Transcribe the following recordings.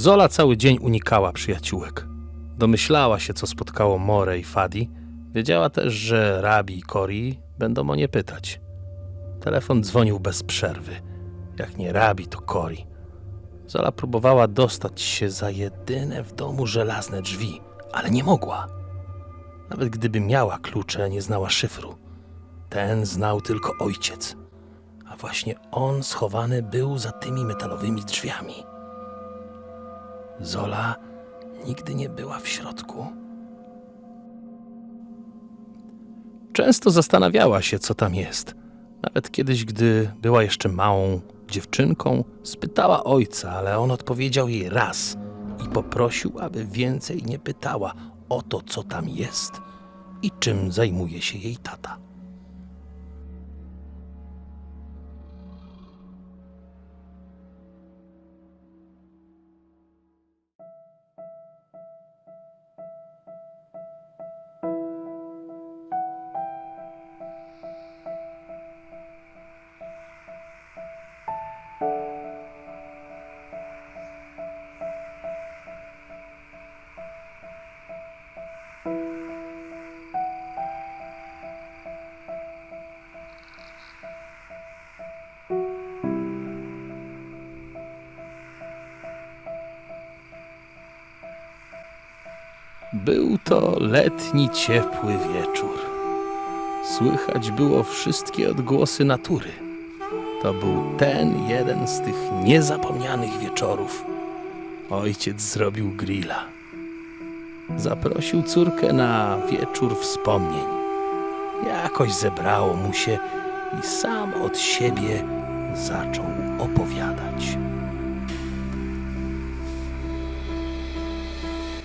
Zola cały dzień unikała przyjaciółek. Domyślała się, co spotkało More i Fadi. Wiedziała też, że Rabi i Cori będą o nie pytać. Telefon dzwonił bez przerwy. Jak nie Rabi, to Cori. Zola próbowała dostać się za jedyne w domu żelazne drzwi, ale nie mogła. Nawet gdyby miała klucze, nie znała szyfru. Ten znał tylko ojciec, a właśnie on schowany był za tymi metalowymi drzwiami. Zola nigdy nie była w środku. Często zastanawiała się, co tam jest. Nawet kiedyś, gdy była jeszcze małą dziewczynką, spytała ojca, ale on odpowiedział jej raz i poprosił, aby więcej nie pytała o to, co tam jest i czym zajmuje się jej tata. Był to letni, ciepły wieczór. Słychać było wszystkie odgłosy natury. To był ten jeden z tych niezapomnianych wieczorów. Ojciec zrobił grilla. Zaprosił córkę na wieczór wspomnień. Jakoś zebrało mu się i sam od siebie zaczął opowiadać.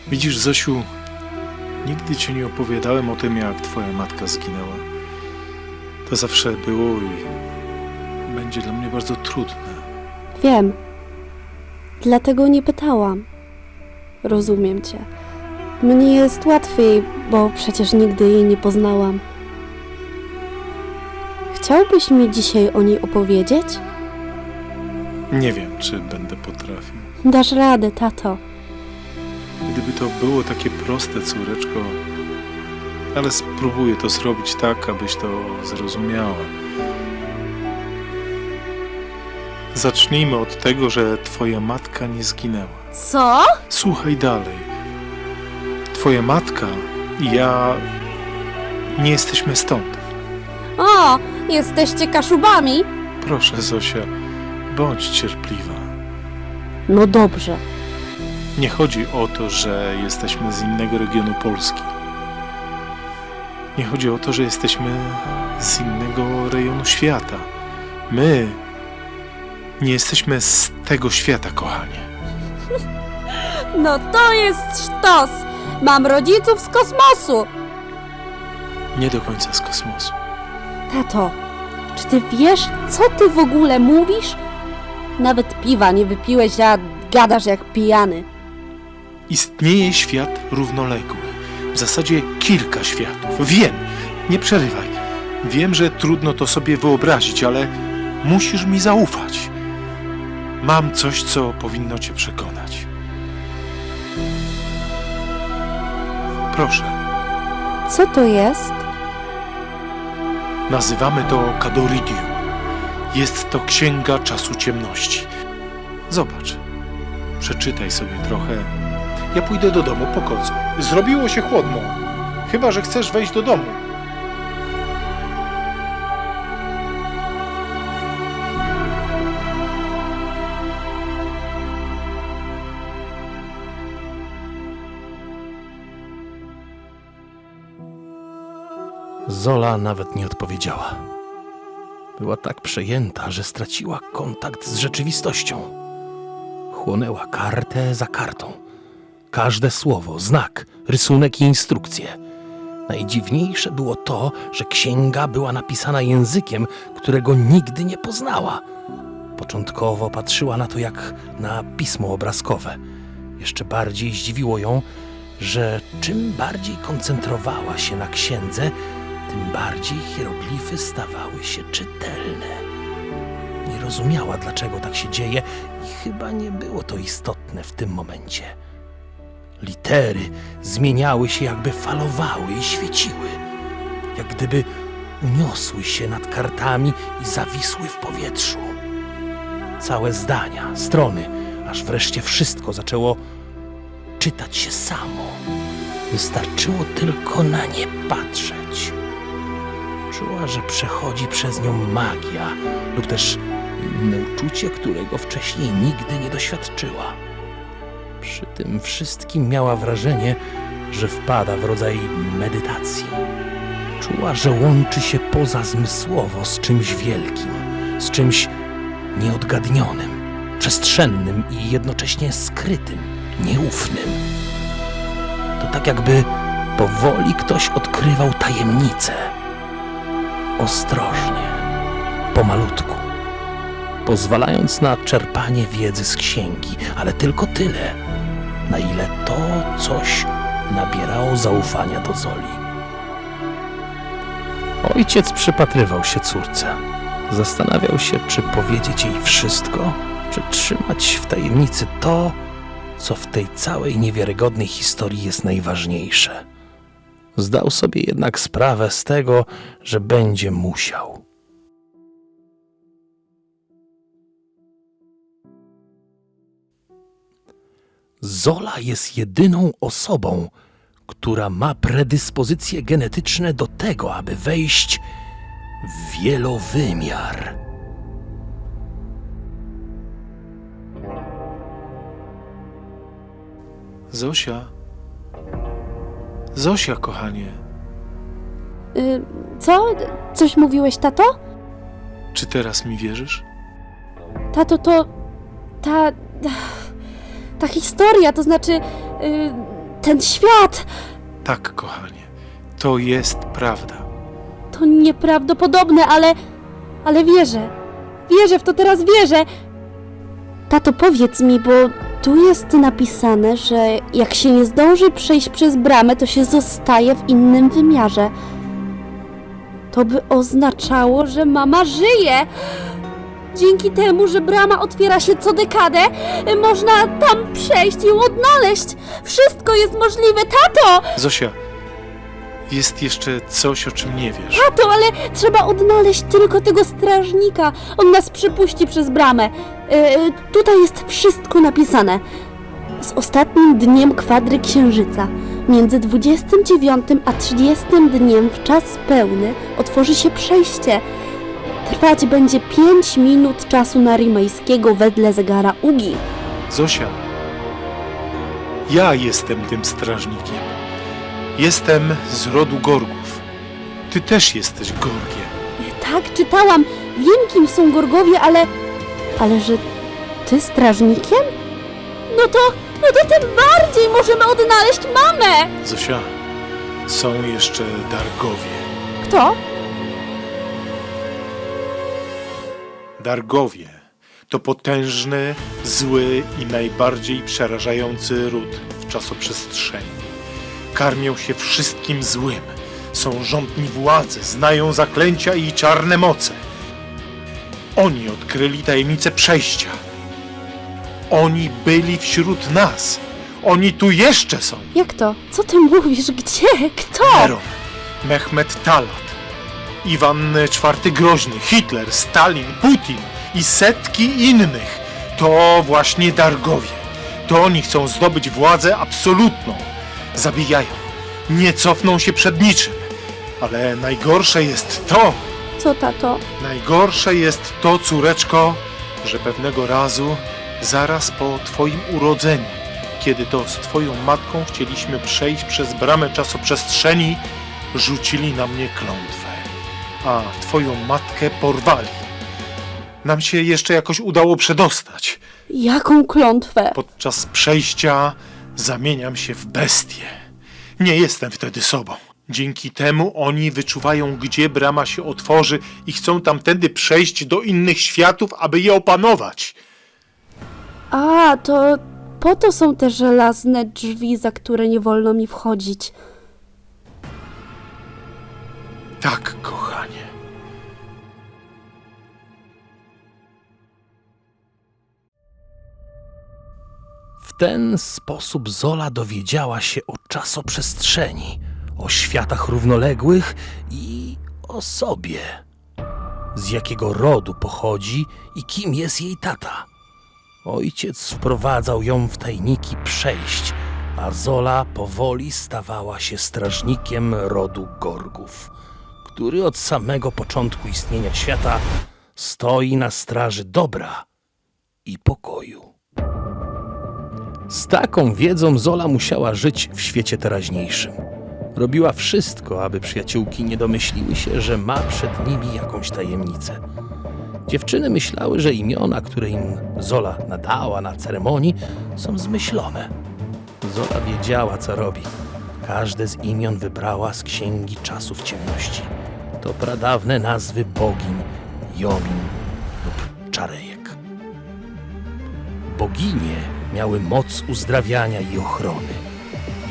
Widzisz, Zosiu, nigdy ci nie opowiadałem o tym, jak twoja matka zginęła. To zawsze było i będzie dla mnie bardzo trudne. Wiem. Dlatego nie pytałam. Rozumiem cię. Mnie jest łatwiej, bo przecież nigdy jej nie poznałam. Chciałbyś mi dzisiaj o niej opowiedzieć? Nie wiem, czy będę potrafił. Dasz radę, tato. Gdyby to było takie proste, córeczko, ale spróbuję to zrobić tak, abyś to zrozumiała. Zacznijmy od tego, że twoja matka nie zginęła. Co? Słuchaj dalej. Twoja matka i ja nie jesteśmy stąd. O, jesteście kaszubami? Proszę, Zosia, bądź cierpliwa. No dobrze. Nie chodzi o to, że jesteśmy z innego regionu Polski. Nie chodzi o to, że jesteśmy z innego rejonu świata. My nie jesteśmy z tego świata, kochanie. No to jest sztos! Mam rodziców z kosmosu! Nie do końca z kosmosu. Tato, czy ty wiesz, co ty w ogóle mówisz? Nawet piwa nie wypiłeś, a gadasz jak pijany. Istnieje świat równoległy. W zasadzie kilka światów. Wiem, nie przerywaj. Wiem, że trudno to sobie wyobrazić, ale musisz mi zaufać. Mam coś, co powinno cię przekonać. Proszę, Co to jest? nazywamy to Kadoridium. Jest to księga czasu ciemności. Zobacz, przeczytaj sobie trochę. Ja pójdę do domu po kocu. Zrobiło się chłodno. Chyba, że chcesz wejść do domu. Zola nawet nie odpowiedziała. Była tak przejęta, że straciła kontakt z rzeczywistością. Chłonęła kartę za kartą. Każde słowo, znak, rysunek i instrukcje. Najdziwniejsze było to, że księga była napisana językiem, którego nigdy nie poznała. Początkowo patrzyła na to jak na pismo obrazkowe. Jeszcze bardziej zdziwiło ją, że czym bardziej koncentrowała się na księdze, tym bardziej hieroglify stawały się czytelne. Nie rozumiała, dlaczego tak się dzieje, i chyba nie było to istotne w tym momencie. Litery zmieniały się, jakby falowały i świeciły, jak gdyby uniosły się nad kartami i zawisły w powietrzu. Całe zdania, strony, aż wreszcie wszystko zaczęło czytać się samo. Wystarczyło tylko na nie patrzeć. Czuła, że przechodzi przez nią magia lub też inne uczucie, którego wcześniej nigdy nie doświadczyła. Przy tym wszystkim miała wrażenie, że wpada w rodzaj medytacji. Czuła, że łączy się pozazmysłowo z czymś wielkim, z czymś nieodgadnionym, przestrzennym i jednocześnie skrytym, nieufnym. To tak jakby powoli ktoś odkrywał tajemnicę. Ostrożnie, pomalutku, pozwalając na czerpanie wiedzy z księgi, ale tylko tyle, na ile to coś nabierało zaufania do Zoli. Ojciec przypatrywał się córce. Zastanawiał się, czy powiedzieć jej wszystko, czy trzymać w tajemnicy to, co w tej całej niewiarygodnej historii jest najważniejsze. Zdał sobie jednak sprawę z tego, że będzie musiał. Zola jest jedyną osobą, która ma predyspozycje genetyczne do tego, aby wejść w wielowymiar. Zosia. Zosia, kochanie. Y, co? Coś mówiłeś, tato? Czy teraz mi wierzysz? Tato, to. Ta. Ta historia, to znaczy. y, ten świat. Tak, kochanie. To jest prawda. To nieprawdopodobne, ale. Ale wierzę. Wierzę w to, teraz wierzę. Tato, powiedz mi, bo tu jest napisane, że jak się nie zdąży przejść przez bramę, to się zostaje w innym wymiarze. To by oznaczało, że mama żyje. Dzięki temu, że brama otwiera się co dekadę, można tam przejść i ją odnaleźć. Wszystko jest możliwe, tato! Zosia, jest jeszcze coś, o czym nie wiesz. Tato, ale trzeba odnaleźć tylko tego strażnika. On nas przypuści przez bramę. E, tutaj jest wszystko napisane. Z ostatnim dniem kwadry księżyca, między 29 a 30 dniem w czas pełny, otworzy się przejście. Trwać będzie 5 minut czasu narimejskiego wedle zegara Ugi. Zosia, ja jestem tym strażnikiem. Jestem z rodu Gorgów. Ty też jesteś Gorgiem. Tak, czytałam. Wiem, kim są Gorgowie, ale... Ale że ty strażnikiem? No to... No to tym bardziej możemy odnaleźć mamę! Zosia, są jeszcze Dargowie. Kto? Dargowie to potężny, zły i najbardziej przerażający ród w czasoprzestrzeni. Karmią się wszystkim złym. Są rządni władzy, znają zaklęcia i czarne moce. Oni odkryli tajemnicę przejścia. Oni byli wśród nas. Oni tu jeszcze są. Jak to? Co ty mówisz? Gdzie? Kto? Mehmet Talat, Iwan IV Groźny, Hitler, Stalin, Putin i setki innych. To właśnie Dargowie. To oni chcą zdobyć władzę absolutną. Zabijają. Nie cofną się przed niczym. Ale najgorsze jest to, Co, tato? najgorsze jest to, córeczko, że pewnego razu, zaraz po twoim urodzeniu, kiedy to z twoją matką chcieliśmy przejść przez bramę czasoprzestrzeni, rzucili na mnie klątwę, a twoją matkę porwali. Nam się jeszcze jakoś udało przedostać. Jaką klątwę? Podczas przejścia zamieniam się w bestię. Nie jestem wtedy sobą. Dzięki temu oni wyczuwają, gdzie brama się otworzy i chcą tamtędy przejść do innych światów, aby je opanować. A, to po to są te żelazne drzwi, za które nie wolno mi wchodzić. Tak, kochanie. W ten sposób Zola dowiedziała się o czasoprzestrzeni, o światach równoległych i o sobie. Z jakiego rodu pochodzi i kim jest jej tata. Ojciec wprowadzał ją w tajniki przejść, a Zola powoli stawała się strażnikiem rodu Gorgów który od samego początku istnienia świata stoi na straży dobra i pokoju. Z taką wiedzą Zola musiała żyć w świecie teraźniejszym. Robiła wszystko, aby przyjaciółki nie domyśliły się, że ma przed nimi jakąś tajemnicę. Dziewczyny myślały, że imiona, które im Zola nadała na ceremonii, są zmyślone. Zola wiedziała, co robi. Każde z imion wybrała z księgi czasów ciemności. To pradawne nazwy bogiń, jomin lub czarejek. Boginie miały moc uzdrawiania i ochrony.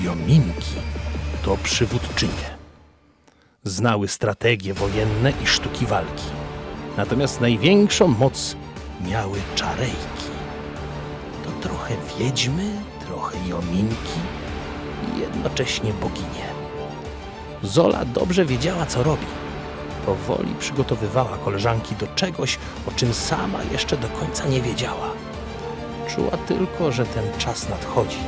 Jominki to przywódczynie. Znały strategie wojenne i sztuki walki. Natomiast największą moc miały czarejki. To trochę wiedźmy, trochę jominki i jednocześnie boginie. Zola dobrze wiedziała, co robi. Powoli przygotowywała koleżanki do czegoś, o czym sama jeszcze do końca nie wiedziała. Czuła tylko, że ten czas nadchodzi.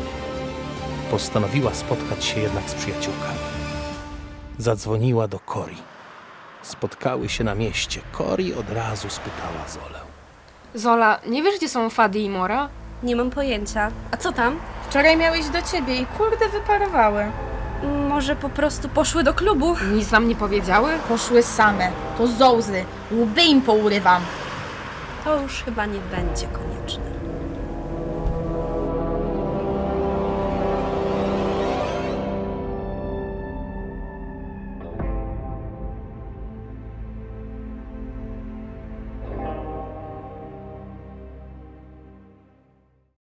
Postanowiła spotkać się jednak z przyjaciółkami. Zadzwoniła do Cori. Spotkały się na mieście. Cori od razu spytała Zolę. Zola, nie wiesz gdzie są Fady i Mora? Nie mam pojęcia. A co tam? Wczoraj miałeś do ciebie i kurde wyparowały. Może po prostu poszły do klubu? Nic nam nie powiedziały? Poszły same. To zołzy. Łby im pourywam. To już chyba nie będzie konieczne.